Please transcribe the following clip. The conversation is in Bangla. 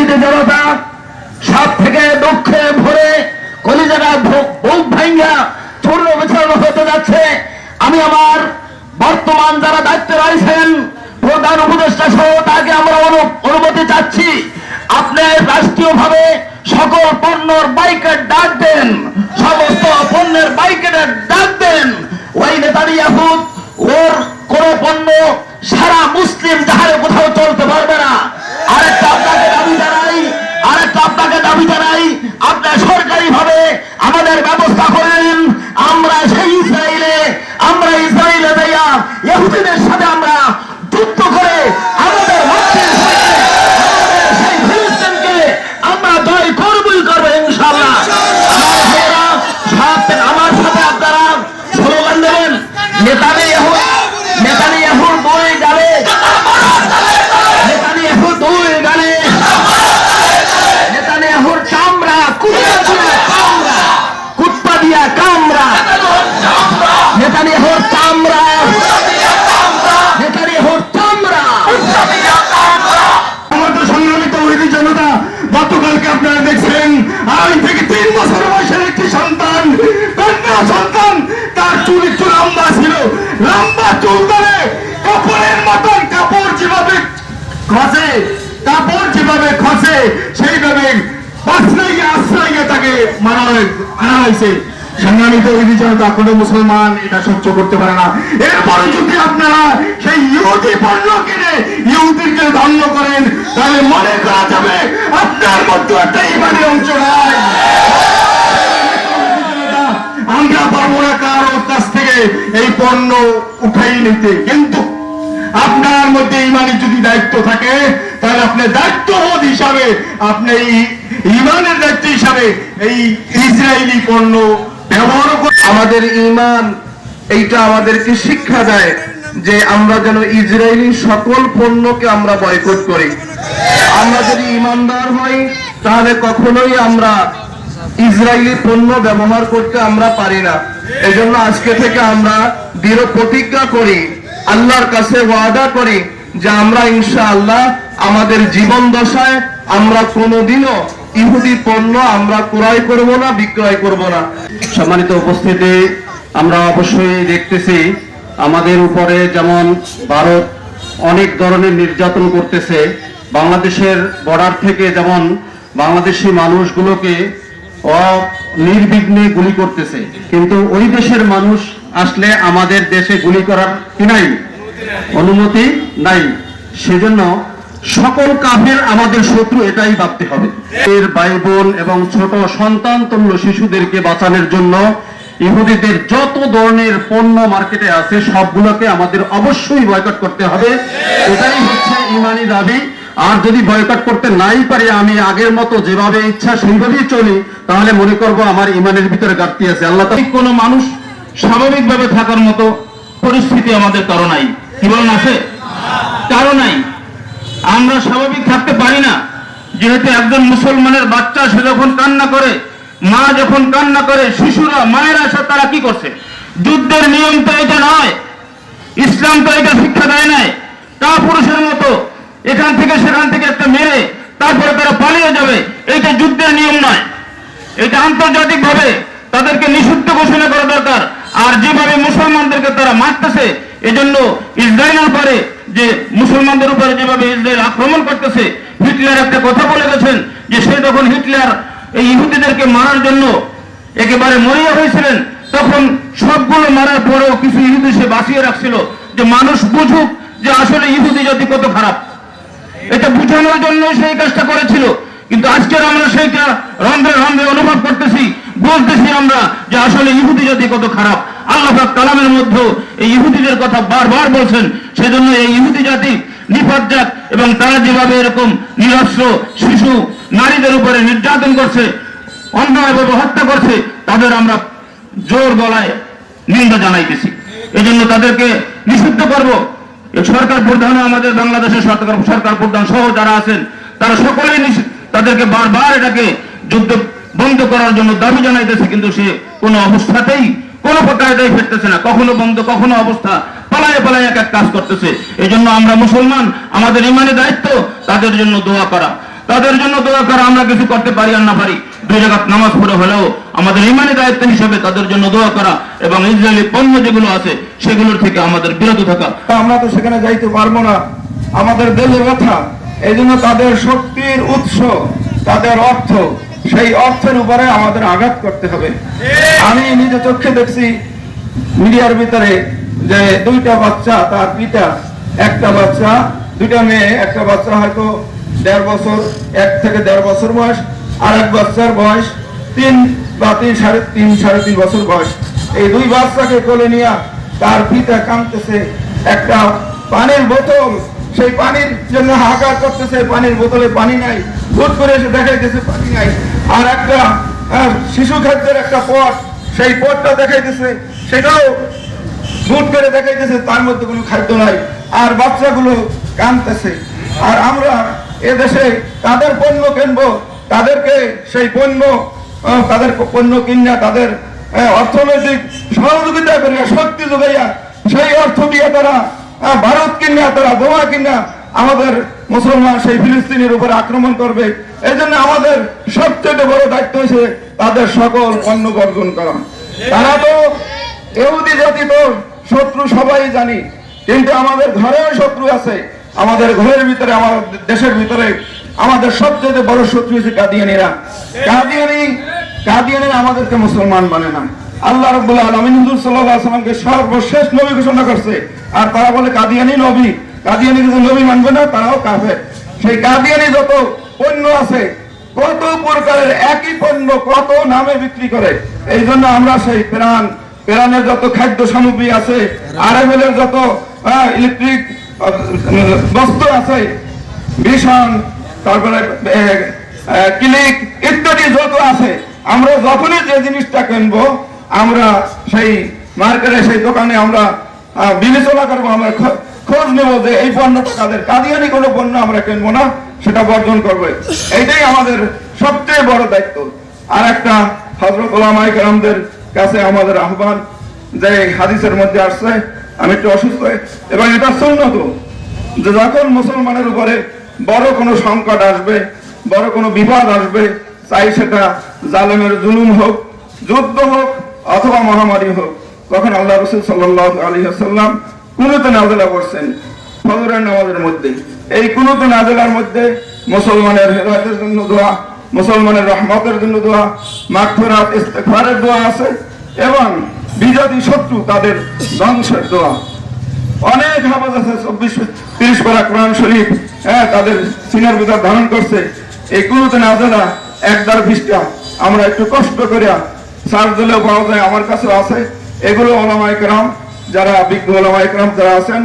তৌহিদে জনতা সব থেকে দুঃখে ভরে কলিজারা বুক ভাঙ্গা চূর্ণ বিচূর্ণ হতে যাচ্ছে। আমি আমার বর্তমান যারা দায়িত্বে রয়েছেন, প্রধান উপদেষ্টা সহ তাকে আমরা অনুমতি চাচ্ছি, আপনি রাষ্ট্রীয়ভাবে সকল পণ্যর বাইকের ডাক দেন, সমস্ত পণ্যের বাইকের ডাক দেন। ওই নেতারি ইয়াহুদ ওর কোন পণ্য সারা মুসলিম জাহারে কোথাও চলতে পারবে না। আরেকটা আপনাকে দাবি জানাই আরেকটা আপনাকে দাবি জানাই আপনার সরকারি ভাবে আমাদের ব্যবস্থা করেন আমরা সেই ইসরায়েলে আমরা ইসরায়েলে দেয়া ইহুদিদের সাথে আমরা যুদ্ধ করে আমাদের লক্ষ্যের সাথে আমাদের সেই ফিলিস্তিনকে আমরা জয় করবই করব ইনশাআল্লাহ আমার ভাইয়েরা, সব- আমার সাথে আপনারা স্লোগান দেবেন নেতানে নেতানে এখন দুই গালে নেতানে এখন দুই গালে নেতানে এখন চামড়া কুত্তা দিয়া কামড়া কুত্তা দিয়া কামড়া নেতানে এখন চামড়া নেতানে এখন চামড়া আমাদের সংগ্রামিত ওইদি জনতা গতকালকে আপনারা আড়াই থেকে তিন বছর বয়সের একটি সন্তান, কন্যা সন্তান, তার চুল একটু লম্বা ছিল। লম্বা চুল ধরে কাপড়ের মতন কাপড় যেভাবে খসে, কাপড় যেভাবে খসে, সেইভাবে মুসলমান, এটা করতে পারে না। যদি আপনারা সেই করেন, তাহলে মনে যাবে আপনার মধ্যে একটা ইমানের অংশ নাই আমরা পারব না কারোর কাছ থেকে এই পণ্য উঠাই নিতে। কিন্তু আপনার মধ্যে ইমানের যদি দায়িত্ব থাকে, তাহলে আপনি দায়িত্ববোধ হিসাবে, আপনি এই ইমানের দায়িত্ব হিসাবে এই ইসরায়েলি পণ্য ব্যবহার করে আমাদের ইমান, এইটা আমাদেরকে শিক্ষা দেয় যে আমরা যেন ইসরায়েলি সকল পণ্যকে আমরা বয়কট করি। আমরা যদি ইমানদার হই, তাহলে কখনোই আমরা ইসরায়েলি পণ্য ব্যবহার করতে আমরা পারি না। এজন্য আজকে থেকে আমরা দৃঢ় প্রতিজ্ঞা করি, আল্লাহর কাছে ওয়াদা করি যে আমরা ইনশাআল্লাহ আমাদের জীবন দশায় আমরা কোনোদিনও ইহুদি পণ্য আমরা ক্রয় করব না, বিক্রয় করব না। সম্মানিত উপস্থিতি, আমরা অবশ্যই দেখতেছি আমাদের উপরে যেমন ভারত অনেক ধরনের নির্যাতন করতেছে, বাংলাদেশের বর্ডার থেকে যেমন বাংলাদেশি মানুষগুলোকে নির্বিঘ্নে গুলি করতেছে। কিন্তু ওই দেশের মানুষ আসলে আমাদের দেশে গুলি করার কি নাই? অনুমতি নাই। সেজন্য সকল কাফের আমাদের শত্রু এটাই ভাবতে হবে। এর ভাই বোন এবং ছোট সন্তান তুল্য শিশুদেরকে বাঁচানোর জন্য ইহুদিদের যত ধরনের পণ্য মার্কেটে আছে, সবগুলোকে আমাদের অবশ্যই বয়কট করতে হবে। এটাই হচ্ছে ইমানি দাবি। আর যদি বয়কট করতে নাই পারি, আমি আগের মতো যেভাবে ইচ্ছা সেইভাবেই চলি, তাহলে মনে করব আমার ইমানের ভিতরে ঘাটতি আছে। আল্লাহ কোন মানুষ স্বাভাবিকভাবে থাকার মতো পরিস্থিতি আমাদের কারও নাই। কি বলেন আছে? কারও নাই। আমরা স্বাভাবিক থাকতে পারি না। যেহেতু একজন মুসলমানের বাচ্চা, সে যখন কান্না করে, মা যখন কান্না করে, শিশুরা, মায়েরা সব তারা কি করছে? যুদ্ধের নিয়ম তো এটা নয়। ইসলাম তো এটা শিক্ষা দেয় নাই। তা পুরুষের মতো এখান থেকে, সেখান থেকে একটা মেরে তারপরে তারা পালিয়ে যাবে। এইটা যুদ্ধের নিয়ম নয়। এটা আন্তর্জাতিক ভাবে তাদেরকে নিষিদ্ধ ঘোষণা করা দরকার। আর যেভাবে মুসলমানদেরকে তারা মারতেছে, এজন্য ইসরায়েলের উপরে যে মুসলমানদের উপরে যেভাবে ইসরায়েল আক্রমণ করতেছে, হিটলার একটা কথা বলে গেছেন যে সে যখন হিটলার এই ইহুদিদেরকে মারার জন্য একেবারে মরিয়া হয়েছিলেন, তখন সবগুলো মারার পরেও কিছু ইহুদি সে বাঁচিয়ে রাখছিল যে মানুষ বুঝুক যে আসলে ইহুদি জাতি কত খারাপ। এটা বুঝানোর জন্য সেই কাজটা করেছিল। কিন্তু আজকের আমরা সেইটা রন্ধ্রে রন্ধ্রে অনুভব করতেছি, বলতেছি আমরা যে আসলে ইহুদি জাতি কত খারাপ। আল্লাহ কালামের মধ্যে এই ইহুদিদের কথা বারবার বলছেন, সেজন্য এই ইহুদি জাতি নিপাত এবং তারা যেভাবে এরকম নিরস্ত্র শিশু নারীদের উপরে নির্যাতন করছে, অন্যায়ভাবে হত্যা করছে, তাদের আমরা জোর গলায় নিন্দা জানাইতেছি। এজন্য তাদেরকে নিষিদ্ধ করব। সরকার প্রধান আমাদের বাংলাদেশের সরকার সরকার প্রধান সহ যারা আছেন, তারা সকলেই তাদেরকে বারবার এটাকে যুদ্ধ বন্ধ করার জন্য দাবি জানাইতেছে, কিন্তু সে কোনো অবস্থাতেই, কোনো এটাই ফেরতেছে না। কখনো বন্ধ, কখনো অবস্থা, পালায় পালায় এক এক কাজ করতেছে। এই জন্য আমরা মুসলমান, আমাদের ইমানে দায়িত্ব, তাদের জন্য দোয়া করা। তাদের জন্য দোয়া করা আমরা কিছু করতে পারি আর না পারি। দুই জায়গাত নামাজ পড়ে হলেও আমাদের ইমানি দায়িত্ব হিসেবে তাদের জন্য দোয়া করা এবং ইসরায়েলি পণ্য যেগুলো আছে, সেগুলোর থেকে আমাদের বিরত থাকা। আমরা তো সেখানে যাইতে পারব না। আমাদের দেলে ব্যথা এই জন্য তাদের শক্তির উৎস, তাদের অর্থ, সেই অর্থের উপরে আমাদের আঘাত করতে হবে। আমি নিজে চোখে দেখছি মিডিয়ার ভিতরে যে দুইটা বাচ্চা, তার পিতা, একটা বাচ্চা, দুইটা মেয়ে, একটা বাচ্চা হয়তো দেড় বছর, এক থেকে দেড় বছর বয়স, আর এক বাচ্চার বয়স তিন বা তিন সাড়ে তিন সাড়ে তিন বছর বয়স। এই দুই বাচ্চাকে কোলে নিয়ে তার পিতা কাঁদতেছে একটা পানির বোতল। সেই পানির জন্য হাহাকার করতেছে পানির বোতলে পানি নাই। হুট করে এসে দেখাইতেছে, পানি নাই। আর একটা শিশু খাদ্যের একটা পট সেই পটটা দেখাইতেছে, সেটাও হুট করে দেখাইতেছে, তার মধ্যে কোনো খাদ্য নাই। আর বাচ্চাগুলো কাঁদতেছে আর আমরা এদেশে তাদের পণ্য কিনবো, তাদেরকে সেই পণ্য তাদের পণ্য কিনা তাদের অর্থনৈতিক সহযোগিতা করিয়া, শক্তি যোগাইয়া, সেই অর্থ দিয়ে তারা ভারত কিনা তারা বোমা কিনা আমাদের মুসলমান সেই ফিলিস্তিনের উপর আক্রমণ করবে। এই জন্য আমাদের সবচেয়ে বড় দায়িত্ব হচ্ছে তাদের সকল পণ্য বর্জন করা। তারা তো এহুদি জাতি তো শত্রু সবাই জানি, কিন্তু আমাদের ঘরেও শত্রু আছে। আমাদের ঘরের ভিতরে আমাদের দেশের ভিতরে আমাদের সবচেয়ে বড় শত্রু হচ্ছে কাদিয়ানিরা। কাদিয়ানি কাদিয়ানিরা আমাদেরকে মুসলমান মানে না। আল্লাহ রব্বুল আলমিন হুজুর সাল্লামকে সর্বশেষ নবী ঘোষণা করছে। আর তারা বলে কাদিয়ানি নবী। কাদিয়ানি যদি নবী মানবে না, তারাও কাফের। সেই কাদিয়ানি যত পণ্য আছে, কত প্রকারের একই পণ্য, কত নামে বিক্রি করে। এই জন্য আমরা সেই প্রাণ, প্রাণের যত খাদ্য সামগ্রী আছে এর যত ইলেকট্রিক বস্তু আছে ভীষণ তারপরে ক্লিক ইত্যাদি যত আছে, আমরা যখনই যে জিনিসটা কিনবো, আমরা সেই মার্কেটে, সেই দোকানে আমরা বিবেচনা করব, আমরা খোঁজ নেব যে এই পণ্যটা কাদের, কাদিয়ানি কোনো পণ্য আমরা কিনবো না, সেটা বর্জন করব। এইটাই আমাদের সবচেয়ে বড় দায়িত্ব। আর একটা হজরত ওলামাই কালামদের কাছে আমাদের আহ্বান, যে হাদিসের মধ্যে আসছে আমি একটু অসুস্থ এবং এটা সুন্নত যে যখন মুসলমানের উপরে বড় কোনো সংকট আসবে, বড় কোনো বিপদ আসবে চাই সেটা জালেমের জুলুম হোক, যুদ্ধ হোক, অথবা মহামারী হোক, তখন আল্লাহ রসুল সাল্লাহ আলী আসাল্লাম কুনুতে নাজেলা করছেন ফজরের নামাজের মধ্যে। এই কুনুতে নাজেলার মধ্যে মুসলমানের হেদায়তের জন্য দোয়া, মুসলমানের রহমতের জন্য দোয়া, মাগফিরাত, ইস্তেগফারের দোয়া আছে এবং বিজাতি শত্রু তাদের ধ্বংসের দোয়া। অনেক হাফাজ আছে, চব্বিশ, তিরিশ পারা কোরআন শরীফ হ্যাঁ তাদের সিনার ভিতর ধারণ করছে। এই কুনুতে নাজেলা একদার পৃষ্ঠা আমরা একটু কষ্ট করিয়া সার্চ দিলেও পাওয়া যায়, আমার কাছে আছে। এগুলো ওলামা একরাম যারা বিজ্ঞ ওলামা একরাম যারা আছেন